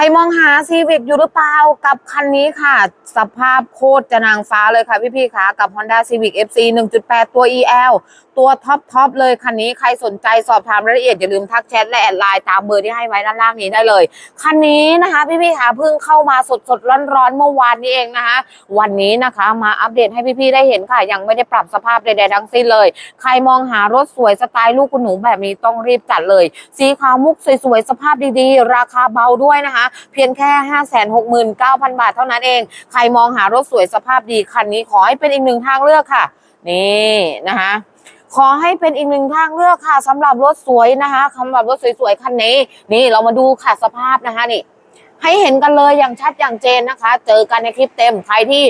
รมองหาซีวิกอยู่หรือเปล่ากับคันนี้ค่ะ สภาพโคตรจะนางฟ้าเลยค่ะพี่ๆค่ะกับ Honda Civic FC 1.8 ตัว EL ตัวท็อปทอปเลยคันนี้ใครสนใจสอบถามรายละเอียด อย่าลืมทักแชทและแอดไลน์ตามเบอร์ที่ให้ไว้ด้านล่างนี้ได้เลย คันนี้นะคะพี่ๆค่ะเพิ่งเข้ามาสดสดร้อนร้อนๆเมื่อวานนี้เองนะคะ วันนี้นะคะมาอัปเดตให้พี่ๆได้เห็นค่ะ ยังไม่ได้ปรับสภาพใดๆทั้งสิ้นเลย ใครมองหารถสวยสไตล์ลูกคุณหนูแบบนี้ต้องรีบจัดเลย สีขาวมุกสวยๆสภาพดีๆ ราคาเบาด้วยนะคะเพียงแค่ 569,000 บาทเท่านั้นเอง ใครมองหารถสวยสภาพดีคันนี้ขอให้เป็นอีกหนึ่งทางเลือกค่ะ นี่นะคะขอให้เป็นอีกหนึ่งทางเลือกค่ะสำหรับรถสวยนะคะสำหรับรถสวยๆคันนี้ นี่เรามาดูค่ะสภาพนะคะนี่ให้เห็นกันเลยอย่างชัดอย่างเจนนะคะ เจอกันในคลิปเต็มใครที่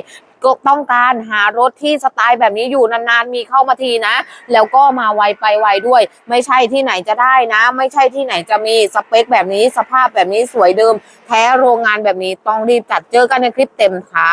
ก็ต้องการหารถที่สไตล์แบบนี้อยู่นานๆ มีเข้ามาทีนะ แล้วก็มาไวไปไวด้วย ไม่ใช่ที่ไหนจะได้นะ ไม่ใช่ที่ไหนจะมีสเปคแบบนี้สภาพแบบนี้สวยเดิม แท้โรงงานแบบนี้ต้องรีบจัดเจอกันในคลิปเต็มค่ะ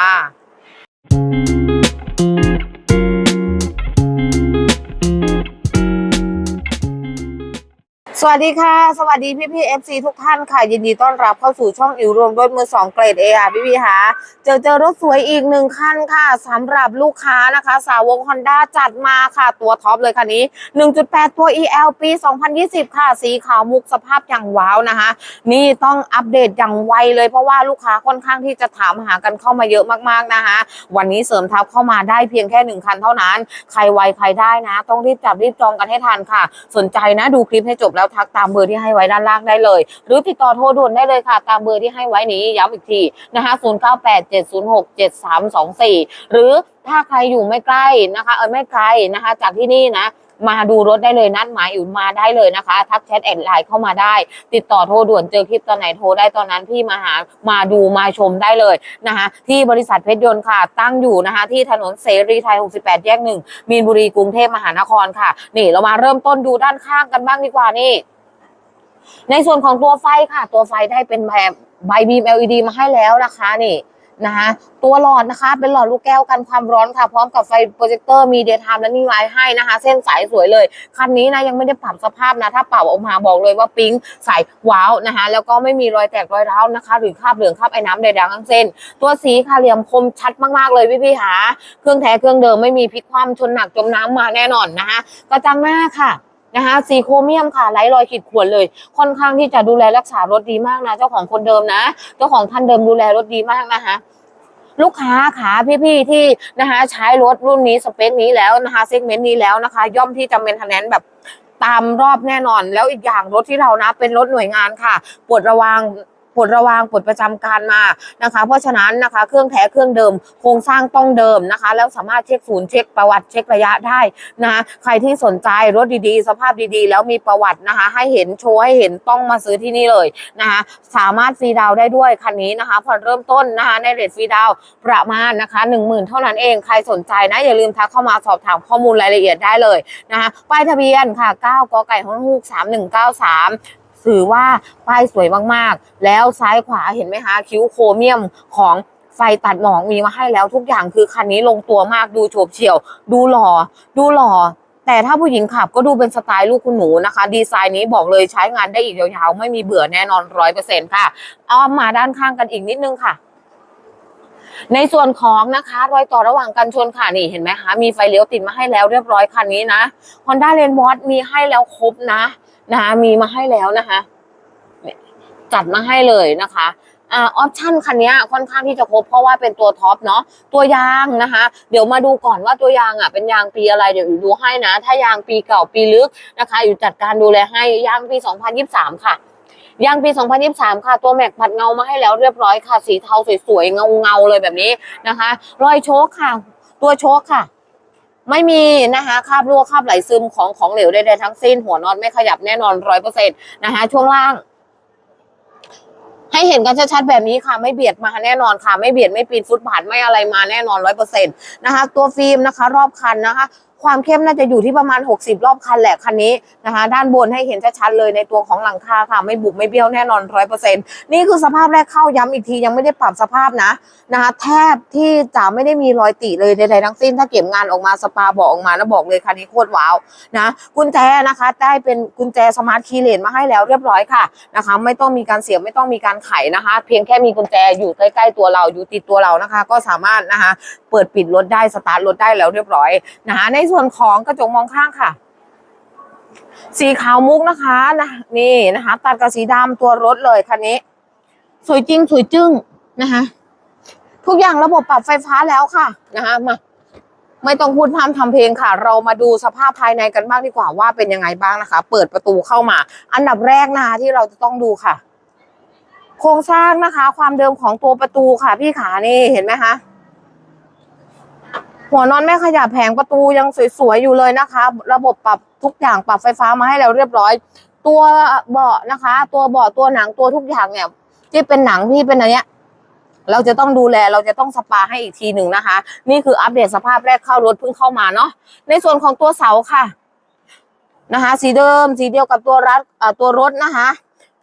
สวัสดีค่ะ สวัสดีพี่พี่เอฟซีทุกท่านค่ะ ยินดีต้อนรับเข้าสู่ช่องอิวรวมรถมือสองเกรดเอค่ะพี่พี่ค่ะเจอเจอรถสวยอีกหนึ่งคันค่ะสำหรับลูกค้านะคะ สาวก Honda จัดมาค่ะ ตัวท็อปเลยคันนี้ 1.8 ตัว EL ปี 2020 ค่ะ สีขาวมุกสภาพอย่างว้าวนะคะ นี่ต้องอัปเดตอย่างไวเลยเพราะว่าลูกค้าค่อนข้างที่จะถามหากันเข้ามาเยอะมากๆนะคะ วันนี้เสริมทัพเข้ามาได้เพียงแค่หนึ่งคันเท่านั้น ใครไวใครได้นะ ต้องรีบจับรีบจองกันให้ทันค่ะ สนใจนะดูคลิปให้จบแล้วทักตามเบอร์ที่ให้ไว้ด้านล่างได้เลย หรือติดต่อโทรด่วนได้เลยค่ะ ตามเบอร์ที่ให้ไว้นี้ย้ำอีกทีนะคะ0987067324หรือถ้าใครอยู่ไม่ใกล้นะคะ เออไม่ไกลนะคะ จากที่นี่นะ มาดูรถได้เลยนัดหมายอยู่มาได้เลยนะคะ ทักแชทแอดไลน์เข้ามาได้ ติดต่อโทรด่วนเจอคลิปตอนไหนโทรได้ตอนนั้นพี่มาหามาดูมาชมได้เลยนะคะ ที่บริษัทเพชรยนต์ค่ะ ตั้งอยู่นะคะ ที่ถนนเสรีไทย 68 แยกหนึ่งมีนบุรีกรุงเทพมหานครค่ะ นี่เรามาเริ่มต้นดูด้านข้างกันบ้างดีกว่านี่ ในส่วนของตัวไฟค่ะ ตัวไฟได้เป็นแบบใบบีม LED มาให้แล้วนะคะนี่ นะคะตัวหลอดนะคะ เป็นหลอดลูกแก้วกันความร้อนค่ะ พร้อมกับไฟโปรเจคเตอร์มีเดย์ไทม์และนิ่งไลท์ให้นะคะ เส้นสายสวยเลย คันนี้นะยังไม่ได้ปรับสภาพนะ ถ้าเป่าออกมาบอกเลยว่าปิ๊งใสว้าวนะคะ แล้วก็ไม่มีรอยแตกรอยร้าวนะคะ หรือคราบเหลืองคราบไอ้น้ำใดๆทั้งเส้น ตัวสีค่ะเหลี่ยมคมชัดมากๆเลยพี่พี่ๆหาเครื่องแท้เครื่องเดิมไม่มีพลิกคว่ำชนหนักจมน้ำมาแน่นอนนะคะกระจังหน้าค่ะ นะคะสีโครเมียมค่ะไร้รอยขีดข่วนเลย ค่อนข้างที่จะดูแลรักษารถดีมากนะ เจ้าของคนเดิมนะ เจ้าของท่านเดิมดูแลรถดีมากนะคะลูกค้าขาพี่ๆที่นะคะใช้รถรุ่นนี้สเปคนี้แล้วนะคะเซกเมนต์นี้แล้วนะคะ ย่อมที่จะเป็นทะแนนแบบตามรอบแน่นอน แล้วอีกอย่างรถที่เรานะเป็นรถหน่วยงานค่ะปวดระวัง ปวดระวังปวดประจำการมานะคะ เพราะฉะนั้นนะคะเครื่องแท้เครื่องเดิมโครงสร้างต้องเดิมนะคะ แล้วสามารถเช็คศูนย์เช็คประวัติเช็คระยะได้นะคะใครที่สนใจรถดีๆ สภาพดีๆ แล้วมีประวัตินะคะ ให้เห็นโชว์ให้เห็นต้องมาซื้อที่นี่เลยนะคะสามารถฟรีดาวได้ด้วยคันนี้นะคะผ่อนเริ่มต้นนะคะในเรทฟรีดาวประมาณนะคะหนึ่งหมื่นเท่านั้นเองใครสนใจนะอย่าลืมทักเข้ามาสอบถามข้อมูลรายละเอียดได้เลยนะคะป้ายทะเบียนค่ะ 9กไก่ฮอนฮูก 3193 ถือว่าป้ายสวยมากๆ แล้วซ้ายขวาเห็นไหมคะคิ้วโครเมียมของไฟตัดหมอกมีมาให้แล้วทุกอย่างคือคันนี้ลงตัวมากดูโฉบเฉี่ยว ดูหล่อ ดูหล่อ แต่ถ้าผู้หญิงขับก็ดูเป็นสไตล์ลูกคุณหนูนะคะ ดีไซน์นี้บอกเลยใช้งานได้อีกยาวๆ ไม่มีเบื่อแน่นอนร้อยเปอร์เซ็นต์ค่ะอ้อมมาด้านข้างกันอีกนิดนึงค่ะในส่วนของนะคะรอยต่อระหว่างกันชนค่ะนี่เห็นไหมคะมีไฟเลี้ยวติดมาให้แล้วเรียบร้อยคันนี้นะ Honda r a i n w a t มีให้แล้วครบนะ นะคะมีมาให้แล้วนะคะจัดมาให้เลยนะคะอ่าออปชั่นคันนี้ค่อนข้างที่จะครบเพราะว่าเป็นตัวท็อปเนาะตัวยางนะคะ เดี๋ยวมาดูก่อนว่าตัวยางอะเป็นยางปีอะไรเดี๋ยวอยู่ดูให้นะ ถ้ายางปีเก่าปีลึกนะคะอยู่จัดการดูแลให้ยางปี 2023 ค่ะยางปี 2023 ค่ะ ตัวแม็กผัดเงามาให้แล้วเรียบร้อยค่ะ สีเทาสวยๆเงาเงาๆเลยแบบนี้นะคะ รอยโชคค่ะ ตัวโชคค่ะ ไม่มีนะคะคราบรั่วคราบไหลซึมของของเหลวใดๆทั้งสิ้น หัวน็อตไม่ขยับแน่นอนร้อยเปอร์เซ็นต์นะคะช่วงล่าง ให้เห็นกันชัดๆแบบนี้ค่ะ ไม่เบียดมาแน่นอนค่ะ ไม่เบียดไม่ปีนฟุตบาทไม่อะไรมาแน่นอนร้อยเปอร์เซ็นต์นะคะ ตัวฟิล์มนะคะ รอบคันนะคะ ความเข้มน่าจะอยู่ที่ประมาณ 60 รอบคันแหละคันนี้นะคะ ด้านบนให้เห็นชัดๆเลยในตัวของหลังคาค่ะ ไม่บุบไม่เบี้ยวแน่นอนร้อยเปอร์เซ็นต์นี่คือสภาพแรกเข้าย้ำอีกทียังไม่ได้ปรับสภาพนะนะคะ แทบที่จะไม่ได้มีรอยติเลยใดๆทั้งสิ้น ถ้าเก็บงานออกมาสปาบอกออกมาแล้วบอกเลยคันนี้โคตรว้าวนะกุญแจนะคะได้เป็นกุญแจสมาร์ทคีย์เลนมาให้แล้วเรียบร้อยค่ะนะคะ ไม่ต้องมีการเสียบไม่ต้องมีการไขนะคะ เพียงแค่มีกุญแจอยู่ใกล้ๆตัวเราอยู่ติดตัวเรานะคะ ก็สามารถนะคะ เปิดปิดรถได้สตาร์ทรถได้แล้วเรียบร้อยนะคะในส่วนของกระจกมองข้างค่ะ สีขาวมุกนะคะนะนี่นะคะ ตัดกับสีดำตัวรถเลยคันนี้ สวยจริงสวยจึ้งนะคะ ทุกอย่างระบบปรับไฟฟ้าแล้วค่ะนะคะมาไม่ต้องพูดพร่ำทำเพลงค่ะ เรามาดูสภาพภายในกันบ้างดีกว่าว่าเป็นยังไงบ้างนะคะ เปิดประตูเข้ามา อันดับแรกนะคะที่เราจะต้องดูค่ะ โครงสร้างนะคะ ความเดิมของตัวประตูค่ะพี่ขานี่เห็นไหมคะ หัวนอนไม่ขยับแผงประตูยังสวยๆอยู่เลยนะคะ ระบบปรับทุกอย่างปรับไฟฟ้ามาให้แล้วเรียบร้อย ตัวเบาะนะคะ ตัวเบาะตัวหนังตัวทุกอย่างเนี่ย ที่เป็นหนังที่เป็นอะไรเนี้ยเราจะต้องดูแลเราจะต้องสปาให้อีกทีหนึ่งนะคะ นี่คืออัปเดตสภาพแรกเข้ารถเพิ่งเข้ามาเนาะในส่วนของตัวเสาค่ะนะคะ สีเดิมสีเดียวกับตัวรัดตัวรถนะคะ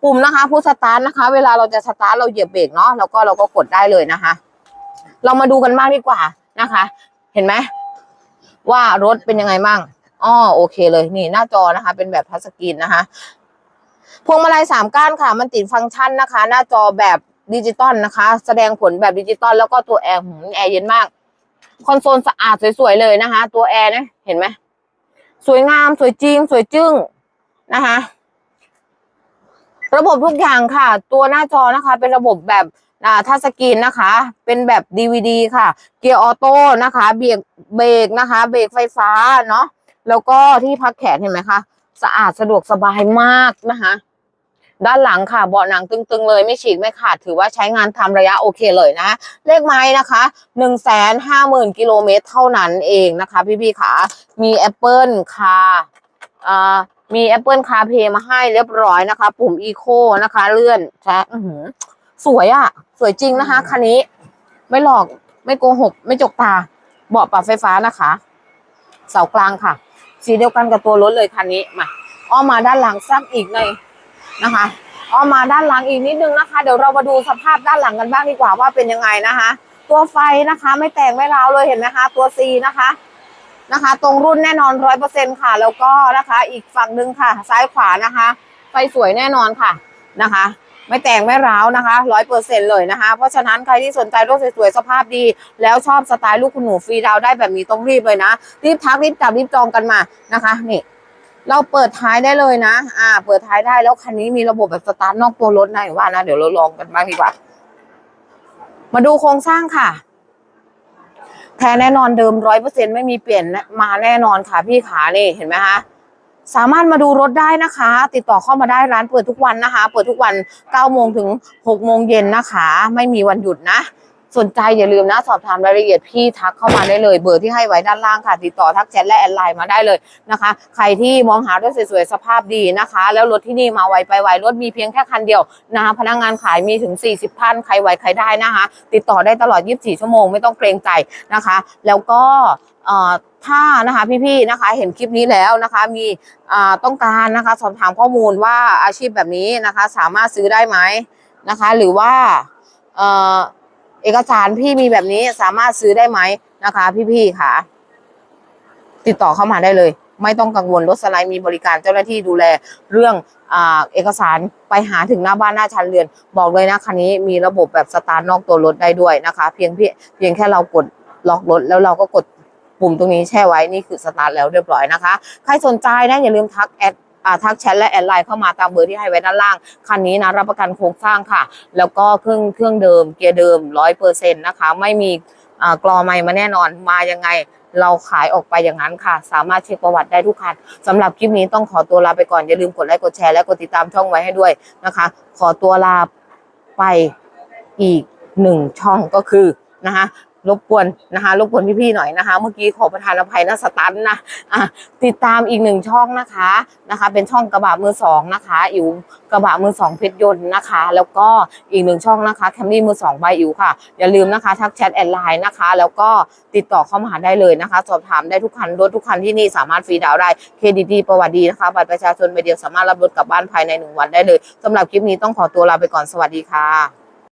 ปุ่มนะคะผู้สตาร์ทนะคะ เวลาเราจะสตาร์ทเราเหยียบเบรกเนาะแล้วก็เราก็กดได้เลยนะคะ เรามาดูกันบ้างดีกว่านะคะ เห็นไหมว่ารถเป็นยังไงบ้างอ๋อโอเคเลยนี่หน้าจอนะคะ เป็นแบบทัชสกรีนนะคะพวงมาลัยสามก้านค่ะ มันติดฟังก์ชันนะคะ หน้าจอแบบดิจิตอลนะคะ แสดงผลแบบดิจิตอลแล้วก็ตัวแอร์หืมแอร์เย็นมากคอนโซลสะอาดสวยๆเลยนะคะ ตัวแอร์นะเห็นไหมสวยงามสวยจริง สวยจึ้งนะคะ ระบบทุกอย่างค่ะ ตัวหน้าจอนะคะ เป็นระบบแบบ อ่าทัชสกรีนนะคะ เป็นแบบ DVD ค่ะ เกียร์ออโต้นะคะ เบรกเบรกนะคะ เบรกไฟฟ้าเนาะแล้วก็ที่พักแขนเห็นไหมคะสะอาดสะดวกสบายมากนะคะ ด้านหลังค่ะเบาะหนังตึงๆเลยไม่ฉีกไม่ขาดถือว่าใช้งานทำระยะโอเคเลยนะ เลขไม้นะคะหนึ่งแสนห้าหมื่นกิโลเมตรเท่านั้นเองนะคะ พี่ๆค่ะมี Apple Car อ่ามี Apple CarPlay มาให้เรียบร้อยนะคะ ปุ่ม Eco นะคะ เลื่อนแชะอื้อหือ สวยอะ่ะ สวยจริงนะคะ คันนี้ ไม่หลอกไม่โกหก ไม่จกตาเบาะปรับไฟฟ้านะคะ เสากลางค่ะ สีเดียวกันกับตัวรถเลยคันนี้มาอ้อมมาด้านหลังสักอีกหน่อยนะคะอ้อมมาด้านหลังอีกนิดนึงนะคะ เดี๋ยวเรามาดูสภาพด้านหลังกันบ้างดีกว่าว่าเป็นยังไงนะคะ ตัวไฟนะคะ ไม่แตกไม่ร้าวเลยเห็นไหมคะ ตัว C นะคะนะคะ ตรงรุ่นแน่นอนร้อยเปอร์เซ็นค่ะ แล้วก็นะคะ อีกฝั่งหนึ่งค่ะ ซ้ายขวานะคะ ไฟสวยแน่นอนค่ะนะคะ ไม่แต่งไม่ร้าวนะคะร้อยเปอร์เซ็นเลยนะคะ เพราะฉะนั้นใครที่สนใจรถสวยๆสภาพดี แล้วชอบสไตล์ลูกคุณหนูฟรีดาวได้แบบนี้ต้องรีบเลยนะ รีบทักรีบจับรีบจองกันมานะคะนี่เราเปิดท้ายได้เลยนะ อ่า เปิดท้ายได้แล้วคันนี้มีระบบแบบสตาร์ทนอกตัวรถนะว่านะ เดี๋ยวเราลองกันบ้างดีกว่า มาดูโครงสร้างค่ะ แท้แน่นอนเดิมร้อยเปอร์เซ็นไม่มีเปลี่ยนมาแน่นอนค่ะพี่ขานี่เห็นไหมคะ สามารถมาดูรถได้นะคะ ติดต่อเข้ามาได้ร้านเปิดทุกวันนะคะ เปิดทุกวัน9โมงถึง6โมงเย็นนะคะ ไม่มีวันหยุดนะ สนใจอย่าลืมนะ สอบถามรายละเอียดพี่ทักเข้ามาได้เลย เบอร์ที่ให้ไว้ด้านล่างค่ะ ติดต่อทักแชทและแอดไลน์มาได้เลยนะคะ ใครที่มองหารถสวยๆสภาพดีนะคะ แล้วรถที่นี่มาไวไปไวรถมีเพียงแค่คันเดียวนะคะพนักงานขายมีถึง 40ท่านใครไวใครได้นะคะ ติดต่อได้ตลอด 24 ชั่วโมงไม่ต้องเกรงใจนะคะ แล้วก็ ถ้านะคะพี่ๆนะคะเห็นคลิปนี้แล้วนะคะมีต้องการนะคะสอบถามข้อมูลว่าอาชีพแบบนี้นะคะสามารถซื้อได้ไหมนะคะ หรือว่าเอกสารพี่มีแบบนี้สามารถซื้อได้ไหมนะคะ พี่ๆค่ะ ติดต่อเข้ามาได้เลย ไม่ต้องกังวลรถสไลด์มีบริการเจ้าหน้าที่ดูแลเรื่องอเอกสารไปหาถึงหน้าบ้านหน้าชั้นเรือน บอกเลยนะคันนี้มีระบบแบบสตาร์ทนอกตัวรถได้ด้วยนะคะ เพียงเพียงแค่เรากดล็อกรถแล้วเราก็กด ปุ่มตรงนี้แช่ไว้นี่คือสตาร์ทแล้วเรียบร้อยนะคะ ใครสนใจนะอย่าลืมทักแอดอ่าทักแชทและแอดไลน์เข้ามาตามเบอร์ที่ให้ไว้ด้านล่าง คันนี้นะรับประกันโครงสร้างค่ะ แล้วก็เครื่องเครื่องเดิมเกียร์เดิมร้อยเปอร์เซ็นต์นะคะ ไม่มีอ่ากรอไม่มาแน่นอนมายังไงเราขายออกไปอย่างนั้นค่ะ สามารถเช็คประวัติได้ทุกคันสำหรับคลิปนี้ต้องขอตัวลาไปก่อน อย่าลืมกดไลค์กดแชร์และกดติดตามช่องไว้ให้ด้วยนะคะ ขอตัวลาไปอีกหนึ่งช่องก็คือนะคะ รบกวนนะคะรบกวนพี่ๆหน่อยนะคะ เมื่อกี้ขอประทานอภัยนะสตันนะอะติดตามอีกหนึ่งช่องนะคะนะคะ เป็นช่องกระบะมือสองนะคะอิ๋วกระบะมือสองเพชรยนต์นะคะ แล้วก็อีกหนึ่งช่องนะคะแคมรี่มือสองใบอิ๋วค่ะ อย่าลืมนะคะทักแชทแอดไลน์นะคะ แล้วก็ติดต่อเข้ามาหาได้เลยนะคะ สอบถามได้ทุกคันรถทุกคันที่นี่สามารถฟรีดาวน์ได้เครดิตดีประวัติดีนะคะบัตรประชาชนใบเดียวสามารถรับรถกลับบ้านภายในหนึ่งวันได้เลยสำหรับคลิปนี้ต้องขอตัวลาไปก่อนสวัสดีค่ะ